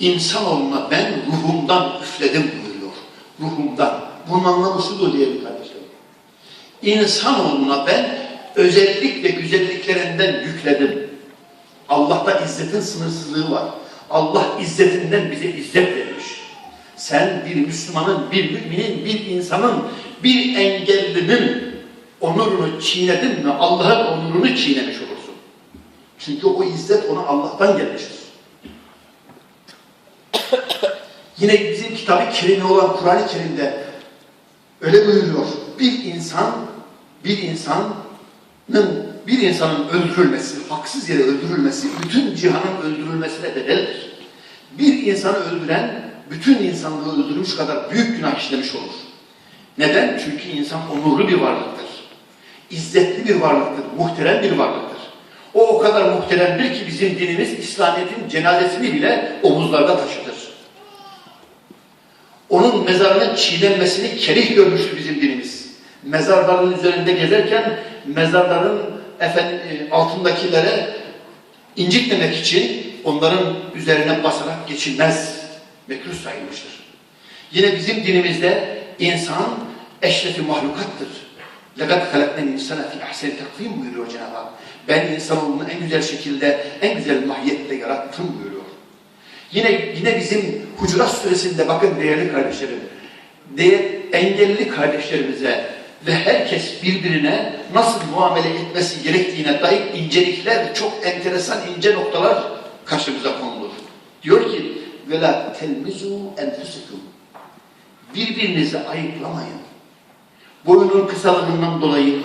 İnsanoğluna ben ruhumdan üfledim buyuruyor. Ruhumdan. Bunun anlamı şudur diyelim kardeşlerim. İnsanoğluna ben özellik ve güzelliklerinden yükledim. Allah'ta izzetin sınırsızlığı var. Allah izzetinden bize izzet vermiş. Sen bir Müslümanın, bir müminin, bir insanın, bir engellinin onurunu çiğnedin mi Allah'ın onurunu çiğnemiş olursun. Çünkü o izzet ona Allah'tan gelmiştir. Yine bizim kitabı kerime olan Kur'an-ı Kerim'de öyle buyuruyor. Bir insan, bir insanın bir insanın öldürülmesi, haksız yere öldürülmesi, bütün cihanın öldürülmesine bedeldir. Bir insanı öldüren, bütün insanlığı öldürmüş kadar büyük günah işlemiş olur. Neden? Çünkü insan onurlu bir varlıktır. İzzetli bir varlıktır, muhterem bir varlıktır. O o kadar muhteremdir ki bizim dinimiz İslamiyet'in cenazesini bile omuzlarda taşıtır. Onun mezarının çiğnenmesini kerih görmüştür bizim dinimiz. Mezarların üzerinde gezerken mezarların efendim, e, altındakilere incitmemek için onların üzerine basarak geçilmez mekruh sayılmıştır. Yine bizim dinimizde insan eşrefi mahlukattır. لَقَدْ خَلَقْنَا الْاِنْسَانَ فِي اَحْسَنِ تَقْوِيمٍ buyuruyor Cenab-ı Hak. Ben insanoğlunu en güzel şekilde, en güzel mahiyetle yarattım buyuruyor. Yine yine bizim Hucurat suresinde bakın değerli kardeşlerim, değer, engelli kardeşlerimize ve herkes birbirine nasıl muamele etmesi gerektiğine dair incelikler, çok enteresan ince noktalar karşımıza konulur. Diyor ki, وَلَا تَلْمِزُوا اَنْفُسِكُمْ Birbirinizi ayıplamayın. Boyunun kısalığından dolayı,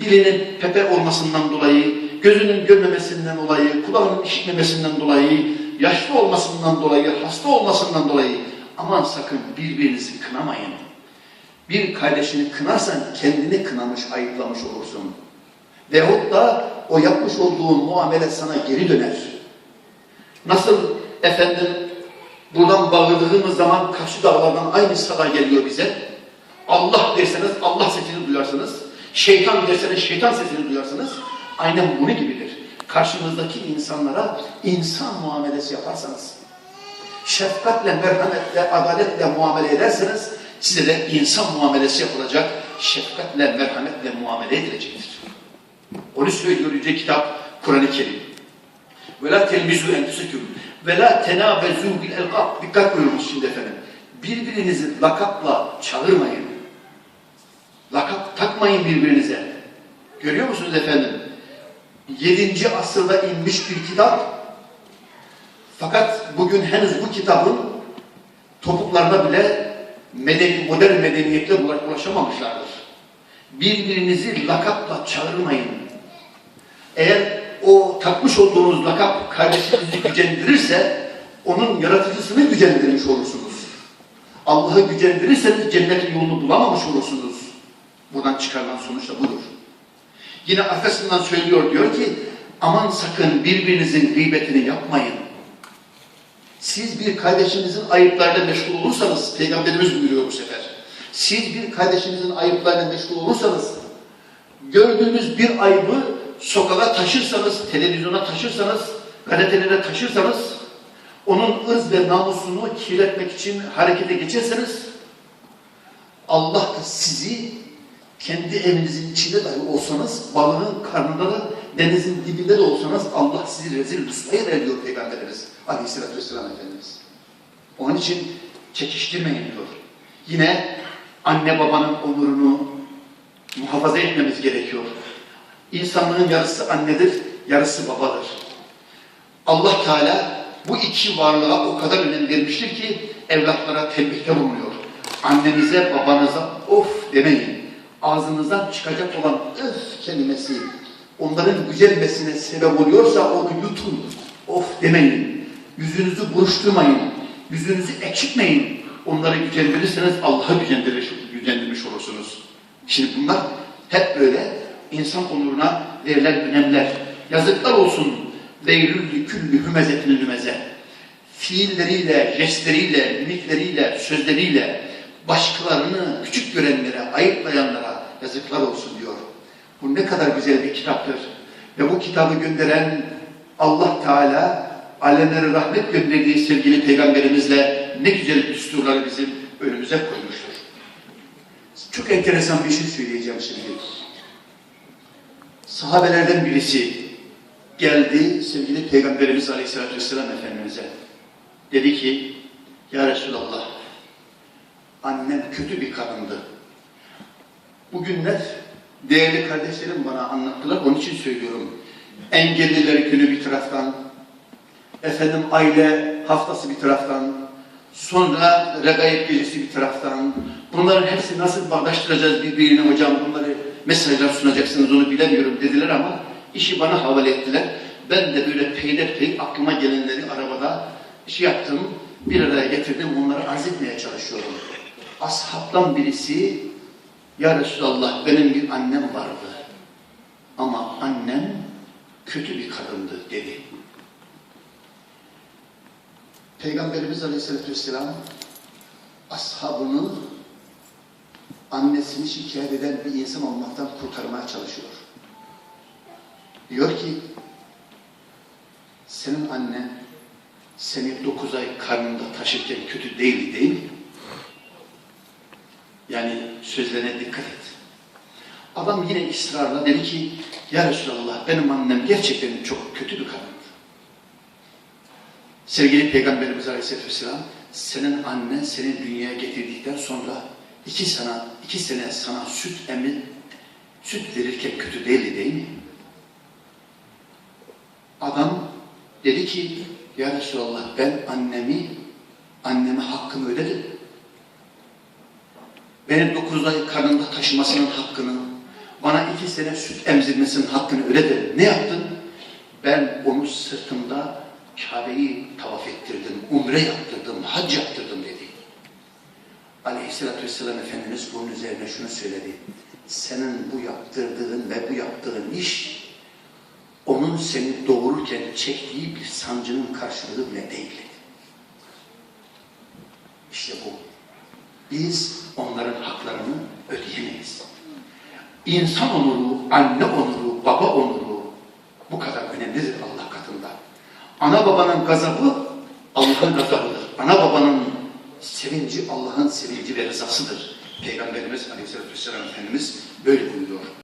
dilinin pepe olmasından dolayı, gözünün görmemesinden dolayı, kulağının işitmemesinden dolayı, yaşlı olmasından dolayı, hasta olmasından dolayı aman sakın birbirinizi kınamayın. Bir kardeşini kınarsan kendini kınamış, ayıplamış olursun. Veyahut da o yapmış olduğun muamele sana geri döner. Nasıl efendim buradan bağırdığımız zaman karşı dağlardan aynı sada geliyor bize. Allah derseniz Allah sesini duyarsınız. Şeytan derseniz şeytan sesini duyarsınız. Aynen bunu gibidir. Karşınızdaki insanlara insan muamelesi yaparsanız, şefkatle, merhametle, adaletle muamele ederseniz size de insan muamelesi yapılacak, şefkatle, merhametle muamele edilecektir. Onu söylüyor Yüce Kitap Kur'an-ı Kerim. Enfusekum ve la tenabezu bil elqab. Dikkat buyurmuş şimdi efendim. Birbirinizi lakapla çağırmayın. Lakap takmayın birbirinize. Görüyor musunuz efendim? 7. asırda inmiş bir kitap. Fakat bugün henüz bu kitabın topuklarına bile medeni, modern medeniyetle ulaşamamışlardır. Birbirinizi lakapla çağırmayın. Eğer o takmış olduğunuz lakap kardeşinizi gücendirirse onun yaratıcısını gücendirmiş olursunuz. Allah'ı gücendirirseniz cennetin yolunu bulamamış olursunuz. Buradan çıkarılan sonuç da budur. Yine arkasından söylüyor diyor ki aman sakın birbirinizin gıybetini yapmayın. Siz bir kardeşinizin ayıplarıyla meşgul olursanız, Peygamberimiz buyuruyor bu sefer. Siz bir kardeşinizin ayıplarıyla meşgul olursanız, gördüğünüz bir ayıbı sokağa taşırsanız, televizyona taşırsanız, gazetelere taşırsanız, onun ırz ve namusunu kirletmek için harekete geçerseniz, Allah da sizi kendi evinizin içinde dahi olsanız, balığın karnında da, denizin dibinde de olsanız Allah sizi rezil rüsvaya eder diyor Peygamberimiz Aleyhisselatü Vesselam Efendimiz. Onun için çekiştirmeyin diyor. Yine anne babanın onurunu muhafaza etmemiz gerekiyor. İnsanlığın yarısı annedir, yarısı babadır. Allah Teala bu iki varlığa o kadar önem vermiştir ki evlatlara tembihte bulunuyor. Annenize, babanıza of demeyin. Ağzınızdan çıkacak olan öf kelimesi onların gücelmesine sebep oluyorsa onu yutun. Of demeyin. Yüzünüzü buruşturmayın. Yüzünüzü ekşitmeyin. Onları gücendirirseniz Allah'ı gücendirmiş, gücendirmiş olursunuz. Şimdi bunlar hep böyle insan onuruna verilen önemler. Yazıklar olsun veylül küllü hümezetin hümeze. Fiilleriyle, jestleriyle, mimikleriyle, sözleriyle başkalarını küçük görenlere, ayıplayanlara yazıklar olsun diyor. Bu ne kadar güzel bir kitaptır. Ve bu kitabı gönderen Allah Teala alemlere rahmet gönderdiği sevgili peygamberimizle ne güzel düsturları bizim önümüze koymuştur. Çok enteresan bir şey söyleyeceğim şimdi. Sahabelerden birisi geldi sevgili Peygamberimiz Aleyhisselatü Vesselam Efendimiz'e. Dedi ki, Ya Resulallah, annem kötü bir kadındı. Bugünler değerli kardeşlerim bana anlattılar, onun için söylüyorum. Engelliler günü bir taraftan, efendim aile haftası bir taraftan, sonra regaib gecesi bir taraftan, bunların hepsini nasıl bağdaştıracağız birbirine hocam, bunları mesajlar sunacaksınız onu bilemiyorum dediler ama işi bana havale ettiler. Ben de böyle peyderpey aklıma gelenleri arabada şey yaptım, bir araya getirdim, onları arz etmeye çalışıyorum. Ashabtan birisi, Ya Resulallah benim bir annem vardı ama annem kötü bir kadındı dedi. Peygamberimiz Aleyhisselatü Vesselam ashabını annesini şikayet eden bir insan olmaktan kurtarmaya çalışıyor. Diyor ki senin annen seni dokuz ay karnında taşırken kötü değildi değil mi? Yani sözlerine dikkat et. Adam yine ısrarla dedi ki Ya Resulallah benim annem gerçekten çok kötü bir kadındı. Sevgili Peygamberimiz Aleyhisselatü Vesselam, senin annen seni dünyaya getirdikten sonra iki sana iki sene sana süt emir süt verirken kötü değildi değil mi? Adam dedi ki ya Resulallah ben annemi anneme hakkımı ödedim. Benim dokuz ay karnında taşımasının hakkını, bana iki sene süt emzirmesinin hakkını ödedim. Ne yaptın? Ben onu sırtımda Kabe'yi tavaf ettirdim, umre yaptırdım, hac yaptırdım dedi. Aleyhisselatü Vesselam Efendimiz bunun üzerine şunu söyledi. Senin bu yaptırdığın ve bu yaptığın iş onun seni doğururken çektiği bir sancının karşılığı bile değil. İşte bu. Biz onların haklarını ödeyemeyiz. İnsan onuru, anne onuru, baba onuru bu kadar önemlidir Allah katında. Ana babanın gazabı Allah'ın gazabıdır. Ana babanın sevinci Allah'ın sevinci ve rızasıdır. Peygamberimiz Aleyhisselatü Vesselam Efendimiz böyle buyuruyor.